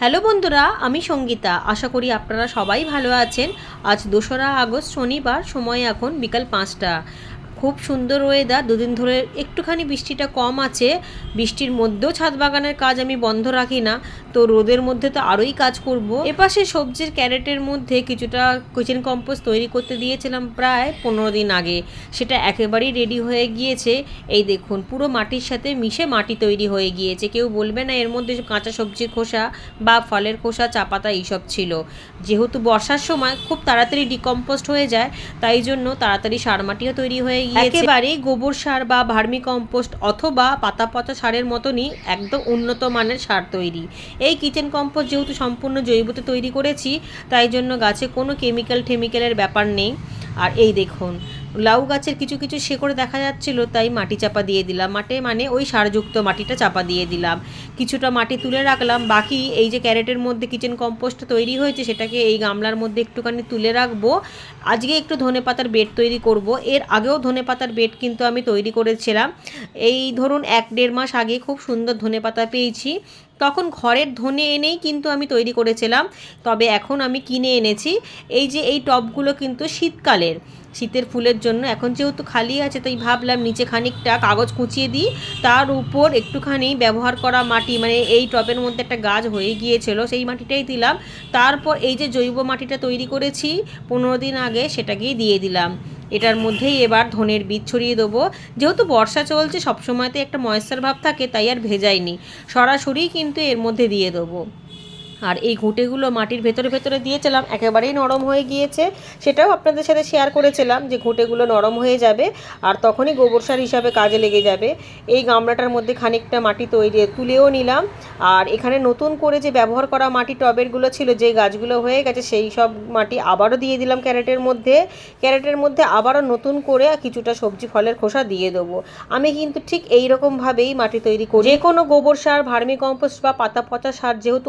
Hello বন্ধুরা, আমি সঙ্গীতা। আশা করি আপনারা সবাই ভালো আছেন। আজ দোসরা আগস্ট শনিবার, সময় এখন বিকাল পাঁচটা। খুব সুন্দর ওয়েদার দুদিন ধরে একটুখানি বৃষ্টিটা কম আছে। বৃষ্টির মধ্যেও ছাদ বাগানের কাজ আমি বন্ধ রাখি না। তো রোদের মধ্যে তো আরোই কাজ করব। এপাশে সবজির ক্যারেটের মধ্যে কিছুটা কিচেন কম্পোস্ট তৈরি করতে দিয়েছিলাম প্রায় পনেরো দিন আগে। সেটা একেবারেই রেডি হয়ে গিয়েছে। এই দেখুন, পুরো মাটির সাথে মিশে মাটি তৈরি হয়ে গিয়েছে। কেউ বলবে না, এর মধ্যে কাঁচা সবজির খোসা বা ফলের খোসা চা পাতা এইসব ছিল। যেহেতু বর্ষার সময় খুব তাড়াতাড়ি ডিকম্পোস্ট হয়ে যায়, তাই জন্য তাড়াতাড়ি সার মাটিও তৈরি হয়ে গিয়েছে একেবারে গোবর সার বা ভার্মি কম্পোস্ট অথবা পাতা পচা সারের মতনই একদম উন্নত মানের সার তৈরি। এই কিচেন কম্পোস্ট যেহেতু সম্পূর্ণ জৈবতে তৈরি করেছি, তাই জন্য গাছে কোনো কেমিক্যাল ঠেমিক্যালের ব্যাপার নেই। আর এই দেখুন লাউ গাছের কিছু কিছু শেকড় দেখা যাচ্ছিল, তাই মাটি চাপা দিয়ে দিলাম। মাঠে মানে ওই সারযুক্ত মাটিটা চাপা দিয়ে দিলাম। কিছুটা মাটি তুলে রাখলাম। বাকি এই যে ক্যারেটের মধ্যে কিচেন কম্পোস্ট তৈরি হয়েছে, সেটাকে এই গামলার মধ্যে একটুখানি তুলে রাখব। আজকে একটু ধনে পাতার বেড তৈরি করব। এর আগেও ধনে পাতার বেড কিন্তু আমি তৈরি করেছিলাম। এই ধরুন এক দেড় মাস আগে খুব সুন্দর ধনে পাতা পেয়েছি। তখন ঘরের ধনে এনেই কিন্তু আমি তৈরি করেছিলাম। তবে এখন আমি কিনে এনেছি। এই যে এই টবগুলো কিন্তু শীতকালের। শীতের ফুলের জন্য এখন যেহেতু খালি আছে, তাই ভাবলাম নিচে খানিকটা কাগজ কুচিয়ে দিই। তার উপর একটুখানি ব্যবহার করা মাটি মানে এই টবের মধ্যে একটা গাছ হয়ে গিয়েছিল, সেই মাটিটাই দিলাম। তারপর এই যে জৈব মাটিটা তৈরি করেছি, পনেরো দিন আগে সেটাকেই দিয়ে দিলাম। এটার মধ্যেই এবার ধনের বীজ ছড়িয়ে দেবো। যেহেতু বর্ষা চলছে, সবসময়তে একটা ময়েশ্চার ভাব থাকে, তাই আর ভেজাইনি। সরাসরি কিন্তু এর মধ্যে দিয়ে দেবো। আর এই ঘুঁটেগুলো মাটির ভেতরে ভেতরে দিয়েছিলাম, একেবারেই নরম হয়ে গিয়েছে। সেটাও আপনাদের সাথে শেয়ার করেছিলাম যে ঘুঁটেগুলো নরম হয়ে যাবে আর তখনই গোবর সার হিসাবে কাজে লেগে যাবে। এই গামলাটার মধ্যে খানিকটা মাটি তৈরি, তুলেও নিলাম। আর এখানে নতুন করে যে ব্যবহার করা মাটি টবেরগুলো ছিল, যে গাছগুলো হয়ে গেছে, সেই সব মাটি আবারও দিয়ে দিলাম ক্যারেটের মধ্যে। ক্যারেটের মধ্যে আবারও নতুন করে কিছুটা সবজি ফলের খোসা দিয়ে দেবো। আমি কিন্তু ঠিক এই রকমভাবেই মাটি তৈরি করি। যে কোনো গোবর সার, ভার্মি কম্পোস্ট বা পাতা পচা সার যেহেতু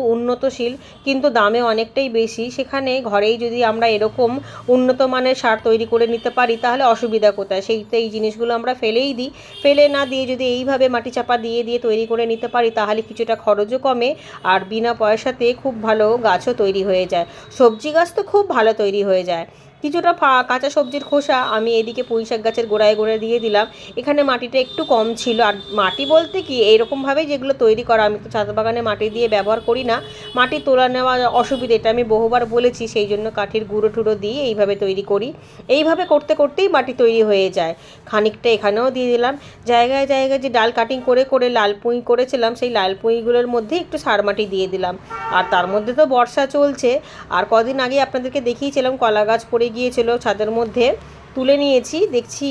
উন্নতশীল কিন্তু দামে অনেকটাই বেশি। সেখানে ঘরেই যদি আমরা এরকম উন্নত মানের সার তৈরি করে নিতে পারি, তাহলে অসুবিধা কোথায়? সেই এই জিনিসগুলো আমরা ফেলেই দিই। ফেলে না দিয়ে যদি এইভাবে মাটি চাপা দিয়ে দিয়ে তৈরি করে নিতে পারি, তাহলে কিছুটা খরচও কমে আর বিনা পয়সাতে খুব ভালো গাছও তৈরি হয়ে যায়। সবজি গাছ তো খুব ভালো তৈরি হয়ে যায়। কিছুটা ফা- কাঁচা সবজির খোসা আমি এদিকে পুঁই শাক গাছের গোড়ায় গোড়ায় দিয়ে দিলাম। এখানে মাটিটা একটু কম ছিল। আর মাটি বলতে কি এইরকমভাবেই যেগুলো তৈরি করা, আমি তো ছাদ বাগানে মাটি দিয়ে ব্যবহার করি না। মাটি তোলা নেওয়া অসুবিধা, এটা আমি বহুবার বলেছি, সেই জন্য কাঠির গুঁড়ো টুড়ো দিয়ে এইভাবে তৈরি করি। এইভাবে করতে করতেই মাটি তৈরি হয়ে যায়। খানিকটা এখানেও দিয়ে দিলাম। জায়গায় জায়গায় যে ডাল কাটিং করে করে লাল পুঁই করেছিলাম, সেই লাল পুঁইগুলোর মধ্যে একটু সার মাটি দিয়ে দিলাম। আর তার মধ্যে তো বর্ষা চলছে। আর কদিন আগে আপনাদেরকে দেখিয়েছিলাম, কলা গাছ পড়ে গিয়েছিল ছাদের মধ্যে, তুলে নিয়েছি। দেখছি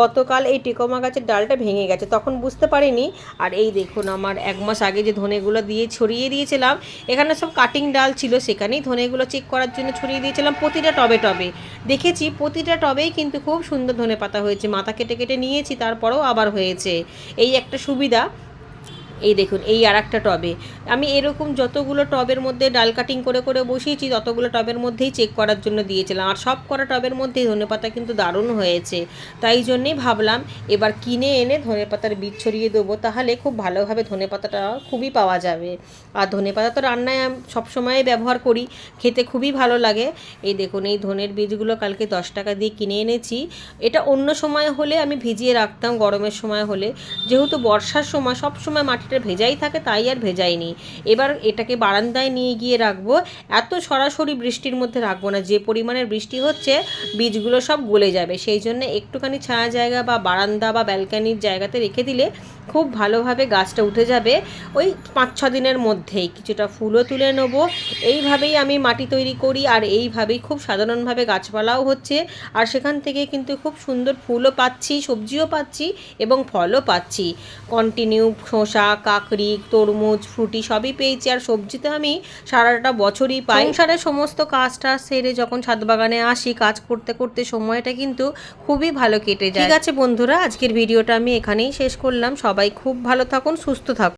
গতকাল এই টেকোমা গাছের ডালটা ভেঙে গেছে, তখন বুঝতে পারিনি। আর এই দেখুন আমার এক মাস আগে যে ধনেগুলো দিয়ে ছড়িয়ে দিয়েছিলাম, এখানে সব কাটিং ডাল ছিল, সেখানেই ধনেগুলো চেক করার জন্য ছড়িয়ে দিয়েছিলাম প্রতিটা টবে টবে। দেখেছি প্রতিটা টবেই কিন্তু খুব সুন্দর ধনে পাতা হয়েছে, মাথা কেটে কেটে নিয়েছি, তারপরেও আবার হয়েছে। এই একটা সুবিধা এই দেখুন, এই আর একটা টবে। আমি এরকম যতগুলো টবের মধ্যে ডাল কাটিং করে করে বসিয়েছি, ততগুলো টবের মধ্যেই চেক করার জন্য দিয়েছিলাম। আর সব করা টবের মধ্যেই ধনেপাতা কিন্তু দারুণ হয়েছে। তাই জন্যেই ভাবলাম, এবার কিনে এনে ধনেপাতার বীজ ছড়িয়ে দেবো, তাহলে খুব ভালোভাবে ধনেপাতাটা খুবই পাওয়া যাবে। আর ধনেপাতা তো রান্নায় সবসময় ব্যবহার করি, খেতে খুবই ভালো লাগে। এই দেখুন, এই ধনের বীজগুলো কালকে দশ টাকা দিয়ে কিনে এনেছি। এটা অন্য সময় হলে আমি ভিজিয়ে রাখতাম, গরমের সময় হলে। যেহেতু বর্ষার সময় সব সময় মাটিটা ভেজাই থাকে, তাই আর ভেজাই ভেজাইনি এবার এটাকে বারান্দায় নিয়ে গিয়ে রাখব। এত সরাসরি বৃষ্টির মধ্যে রাখব না, যে পরিমাণের বৃষ্টি হচ্ছে, বীজগুলো সব গলে যাবে। সেই জন্য একটুখানি ছায়া জায়গা বা বারান্দা বা ব্যালকানির জায়গাতে রেখে দিলে খুব ভালোভাবে গাছটা উঠে যাবে। ওই পাঁচ, ছ দিনের মধ্যেই কিছুটা ফুলও তুলে নেব। এইভাবেই আমি মাটি তৈরি করি আর এইভাবেই খুব সাধারণভাবে গাছপালাও হচ্ছে। আর সেখান থেকে কিন্তু খুব সুন্দর ফুলও পাচ্ছি, সবজিও পাচ্ছি এবং ফলও পাচ্ছি। কন্টিনিউ শসা কাকড়ি তরমুজ ফ্রুটি সবই পেয়েছি। আর সবজিতে আমি সারাটা বছরই পাই। সংসারের সমস্ত কাজটা সেরে যখন ছাদ বাগানে আসি কাজ করতে করতে সময়টা কিন্তু খুবই ভালো কেটে যায়। ঠিক আছে বন্ধুরা আজকের ভিডিওটা আমি এখানেই শেষ করলাম। সবাই খুব ভালো থাকুন সুস্থ থাকুন।